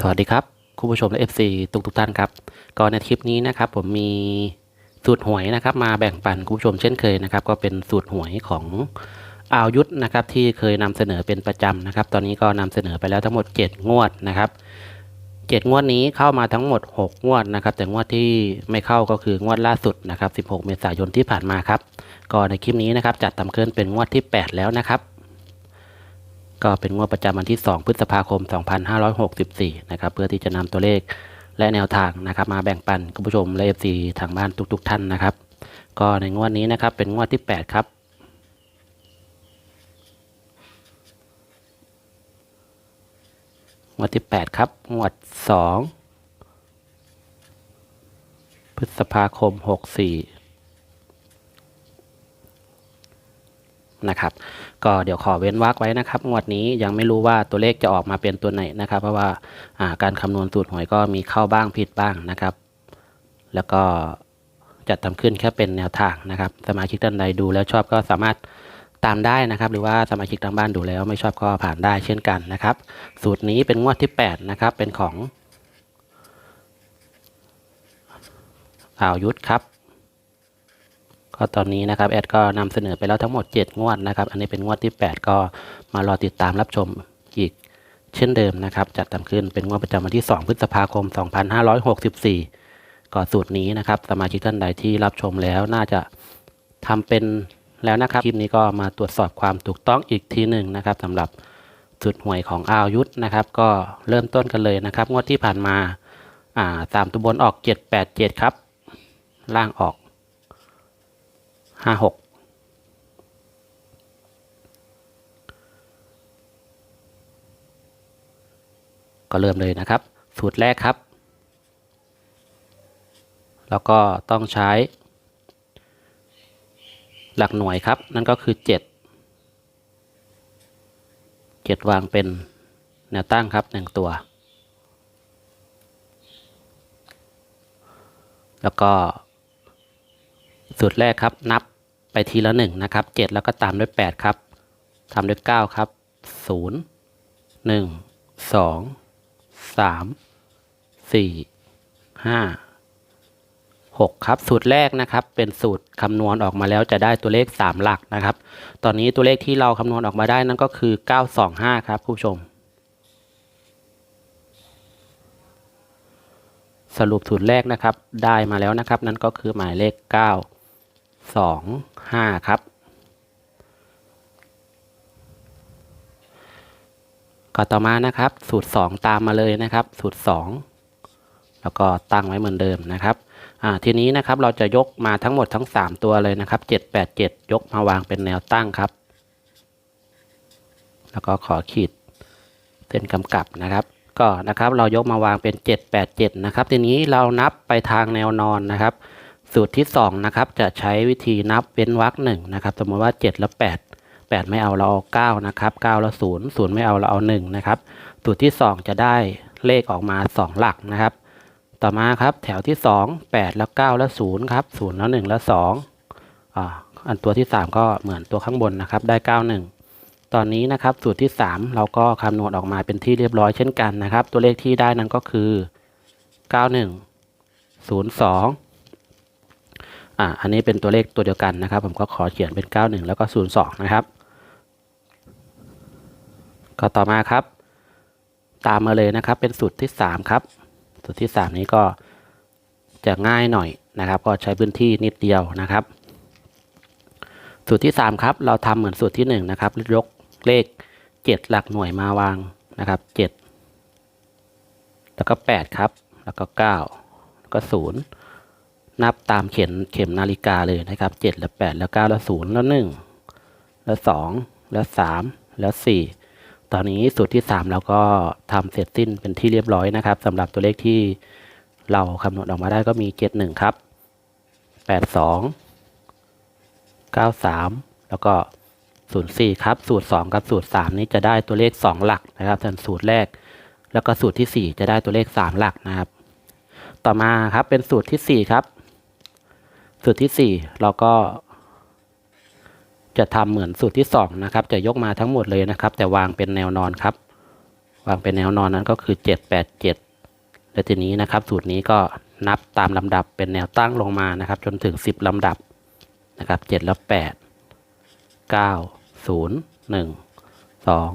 สวัสดีครับคุณผู้ชมและ FC ทุกทุกๆท่านครับก็ในคลิปนี้นะครับ ผมมีสูตรหวยนะครับ มาแบ่งปันคุณผู้ชมเช่นเคยนะครับ ก็เป็นสูตรหวยของอายุทธนะครับที่เคยนำเสนอเป็นประจำนะครับ ตอนนี้ก็นำเสนอไปแล้วทั้งหมด 7 งวดนะครับเจ็ดงวดนี้เข้ามาทั้งหมด 6 งวดนะครับ แต่งวดที่ไม่เข้าก็คืองวดล่าสุดนะครับ 16 เมษายนที่ผ่านมาครับก็ในคลิปนี้นะครับจัดทำเคลื่อนเป็นงวดที่ 8 แล้วนะครับ ก็เป็นงวดประจำวันที่ 2 พฤษภาคม 2564 นะครับ เพื่อที่จะนำตัวเลขและแนวทางนะครับ มาแบ่งปันคุณผู้ชมและ FC ทางบ้านทุก ๆ ท่านนะครับ ก็ในงวดนี้นะครับเป็นงวดที่ 8 ครับงวดที่ 8 ครับงวด 2 พฤษภาคม 64 นะครับ ก็เดี๋ยวขอเว้นวรรคไว้นะครับ งวดนี้ยังไม่รู้ว่าตัวเลขจะออกมาเป็นตัวไหนนะครับ เพราะว่าาการคำนวณสูตรหวยก็มีเข้าบ้างผิดบ้างนะครับ แล้วก็จัดทำขึ้นแค่เป็นแนวทางนะครับ สมาชิกท่านใดดูแล้วชอบก็สามารถตามได้นะครับ หรือว่าสมาชิกทางบ้านดูแล้วไม่ชอบก็ผ่านได้เช่นกันนะครับ สูตรนี้เป็นงวดที่ 8 นะครับ เป็นของอ่าวยุทธครับ ก็ตอนนี้นะครับแอดก็นำเสนอไปแล้วทั้งหมด 7 งวดนะครับ อันนี้เป็นงวดที่ 8 ก็มารอติดตามรับชมอีกเช่นเดิมนะครับ จัดทำขึ้นเป็นงวดประจำวันที่ 2 พฤษภาคม 2564ก็สูตรนี้นะครับ สมาชิกท่านใดที่รับชมแล้วน่าจะทำเป็นแล้วนะครับ คลิปนี้ก็มาตรวจสอบความถูกต้องอีกทีหนึ่งนะครับสำหรับสูตรหวยของอายุทธนะครับ ก็เริ่มต้นกันเลยนะครับ งวดที่ผ่านมาอ่าตามตัวบนออก 787 ครับ ล่างออก ห้าหกก็เริ่มเลยนะครับ สูตรแรกครับ แล้วก็ต้องใช้ หลักหน่วยครับ นั่นก็คือเจ็ดเจ็ดวางเป็นแนวตั้งครับหนึ่งตัว แล้วก็ สูตรแรกครับ นับไปทีละหนึ่งนะครับเจ็ดแล้วก็ตามด้วยแปดครับตามด้วยเก้าครับศูนย์หนึ่งสองสามสี่ห้าหกครับ สูตรแรกนะครับ เป็นสูตรคำนวณออกมาแล้วจะได้ตัวเลขสามหลักนะครับ ตอนนี้ตัวเลขที่เราคำนวณออกมาได้นั่นก็คือเก้าสองห้าครับผู้ชม สรุปสูตรแรกนะครับ ได้มาแล้วนะครับ นั่นก็คือหมายเลขเก้า สองห้าครับ ก็ต่อมานะครับ สูตรสองตามมาเลยนะครับ สูตรสองแล้วก็ตั้งไว้เหมือนเดิมนะครับทีนี้นะครับเราจะยกมาทั้งหมดทั้ง 3 ตัวเลยนะครับ 7 8 7 ยกมาวางเป็นแนวตั้งครับ แล้วก็ขอขีดเส้นกำกับนะครับก็นะครับเรายกมาวางเป็น 787 นะครับ ทีนี้เรานับไปทางแนวนอนนะครับ สูตรที่2นะครับจะใช้วิธีนับเว้นวรรคหนึ่งนะครับสมมติว่า 7 แล้ว 8 8 ไม่เอาเราเอา9นะครับ9แล้ว0 0 ไม่เอาเราเอา1นะครับสูตรที่ 2 จะได้เลขออกมา 2 หลักนะครับ ต่อมาครับแถวที่ 2 8 แล้ว 9 แล้ว0ครับ0แล้ว1แล้ว2อ่าอันตัวที่ 3 ก็เหมือนตัวข้างบนนะครับได้ 91 ตอนนี้นะครับสูตรที่ 3 เราก็คำนวณออกมาเป็นที่เรียบร้อยเช่นกันนะครับ ตัวเลขที่ได้นั้นก็คือ 91 02 อ่าอันนี้เป็นตัวเลขตัวเดียวกันนะครับ ผมก็ขอเขียนเป็น 91 แล้วก็ 02 นะครับ ก็ต่อมาครับ ตามมาเลยนะครับ เป็นสูตรที่ 3 ครับ สูตรที่ 3 นี้ก็จะง่ายหน่อยนะครับ ก็ใช้พื้นที่นิดเดียวนะครับ สูตรที่ 3 ครับ เราทำเหมือนสูตรที่ 1 นะครับยกเลข 7 หลักหน่วยมาวางนะครับ 7 แล้วก็ 8 ครับ แล้วก็ 9 แล้วก็ 0 นับตามเข็มเข็มนาฬิกาเลยนะครับเจ็ดแล้วแปดแล้วเก้าแล้วศูนย์แล้วหนึ่งแล้วสองแล้วสามแล้วสี่ตอนนี้สูตรที่สามเราก็ทำเสร็จสิ้นเป็นที่เรียบร้อยนะครับสำหรับตัวเลขที่เราคำนวณออกมาได้ก็มีเจ็ดหนึ่งครับแปดสองเก้าสามแล้วก็ศูนย์สี่ครับ สูตรสองกับสูตรสามนี้จะได้ตัวเลขสองหลักนะครับส่วนสูตรแรก แล้วก็สูตรที่สี่จะได้ตัวเลขสามหลักนะครับ ต่อมาครับเป็นสูตรที่สี่ครับ สูตรที่ 4 เราก็ จะทำเหมือนสูตรที่ 2 นะครับ จะยกมาทั้งหมดเลยนะครับ แต่วางเป็นแนวนอนครับ วางเป็นแนวนอนนั้นก็คือเจ็ดแปดเจ็ดและทีนี้นะครับ สูตรนี้ก็นับตามลำดับเป็นแนวตั้งลงมานะครับ จนถึงสิบลำดับนะครับเจ็ดแล้วแปดเก้าศูนย์หนึ่งสอง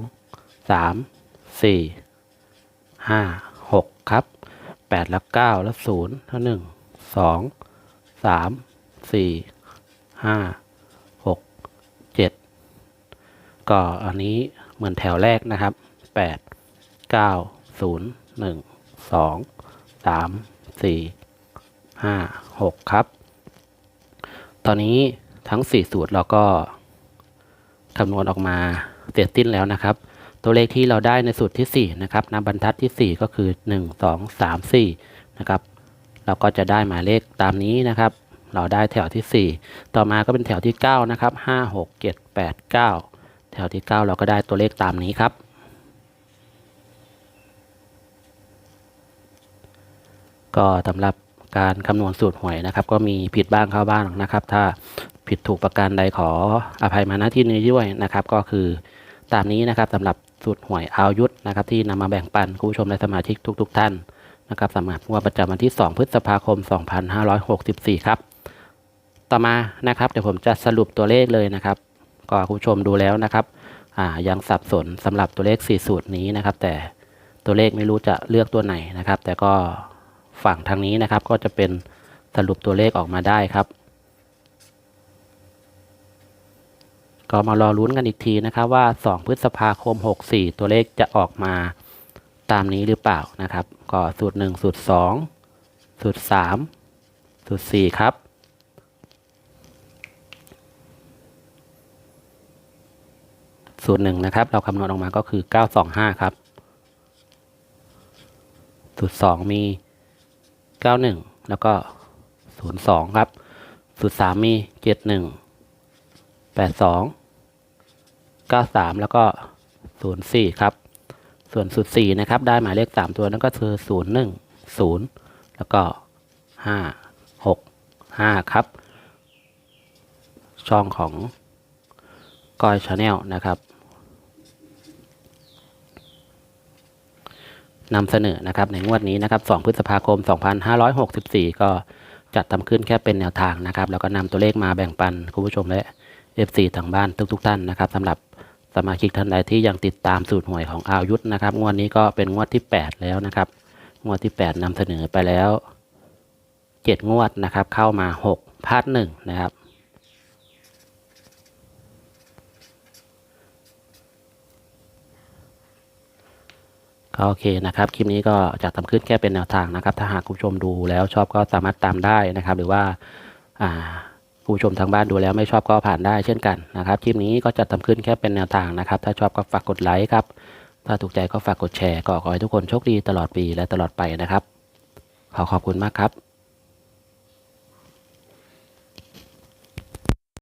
สามสี่ห้าหกครับแปดแล้วเก้าแล้วศูนย์แล้วหนึ่ง สี่ห้าหกเจ็ดก็อันนี้เหมือนแถวแรกนะครับแปดเก้าศูนย์หนึ่งสองสามสี่ห้าหกครับ ตอนนี้ทั้ง4สูตรเราก็คำนวณออกมาเสร็จสิ้นแล้วนะครับ ตัวเลขที่เราได้ในสูตรที่ 4 นะครับนับบรรทัดที่ 4 ก็คือ 1 2 3 4 นะครับ เราก็จะได้หมายเลขตามนี้นะครับ เราได้แถวที่ 4 ต่อมาก็เป็นแถวที่ 9 นะครับ 5 6 7 8 9 แถวที่ 9 เราก็ได้ตัวเลขตามนี้ครับ ก็สำหรับการคำนวณสูตรหวยนะครับ ก็มีผิดบ้างเข้าบ้างนะครับ ถ้าผิดถูกประการใดขออภัยมาณที่นี้ด้วยนะครับ ก็คือตามนี้นะครับสำหรับสูตรหวยอายุทธนะครับ ที่นำมาแบ่งปันคุณผู้ชมและสมาชิกทุก ๆ ท่านนะครับสำหรับงวดประจำวันที่ 2 พฤษภาคม 2564 ครับ ต่อมานะครับเดี๋ยวผมจะสรุปตัวเลขเลยนะครับ ก็คุณผู้ชมดูแล้วนะครับยังสับสนสำหรับตัวเลข 4 สูตรนี้นะครับ แต่ตัวเลขไม่รู้จะเลือกตัวไหนนะครับ แต่ก็ฝั่งทางนี้นะครับ ก็จะเป็นสรุปตัวเลขออกมาได้ครับ ก็มารอลุ้นกันอีกทีนะครับ ว่า 2 พฤษภาคม 64 ตัวเลขจะออกมาตามนี้หรือเปล่านะครับ ก็สูตร 1 สูตร 2 สูตร 3 สูตร 4 ครับ สูตรหนึ่งนะครับ เราคำนวณออกมาก็คือ 925 ครับ สูตร 2 มี 91 แล้วก็ 02 ครับ สูตร 3 มี 71 82 93 แล้วก็ 04 ครับ ส่วนสูตร 4 นะครับ ได้หมายเลข 3 ตัวนั่นก็คือ 01 0 แล้วก็ 5 6 5 ครับ ช่องของก้อยชาแนลนะครับ นำเสนอนะครับในงวดนี้นะครับ 2 พฤษภาคม 2564 ก็จัดทำขึ้นแค่เป็นแนวทางนะครับ แล้วก็นำตัวเลขมาแบ่งปันคุณผู้ชมและ FC ทางบ้านทุกๆทท่านนะครับสำหรับสมาชิกท่านใดที่ยังติดตามสูตรหวยของอายุทธนะครับ งวดนี้ก็เป็นงวดที่ 8 แล้วนะครับ งวดที่ 8นำเสนอไปแล้ว 7 งวดนะครับ เข้ามา 6พลาด1นะครับ ก็โอเคนะครับ คลิปนี้ก็จะทำขึ้นแค่เป็นแนวทางนะครับ ถ้าหากคุณผู้ชมดูแล้วชอบก็สามารถตามได้นะครับ หรือว่าอ่าคุณผู้ชมทางบ้านดูแล้วไม่ชอบก็ผ่านได้เช่นกันนะครับ คลิปนี้ก็จะทำขึ้นแค่เป็นแนวทางนะครับ ถ้าชอบก็ฝากกดไลค์ครับ ถ้าถูกใจก็ฝากกดแชร์ ก็ขอให้ทุกคนโชคดีตลอดปีและตลอดไปนะครับ ขอขอบคุณมากครับ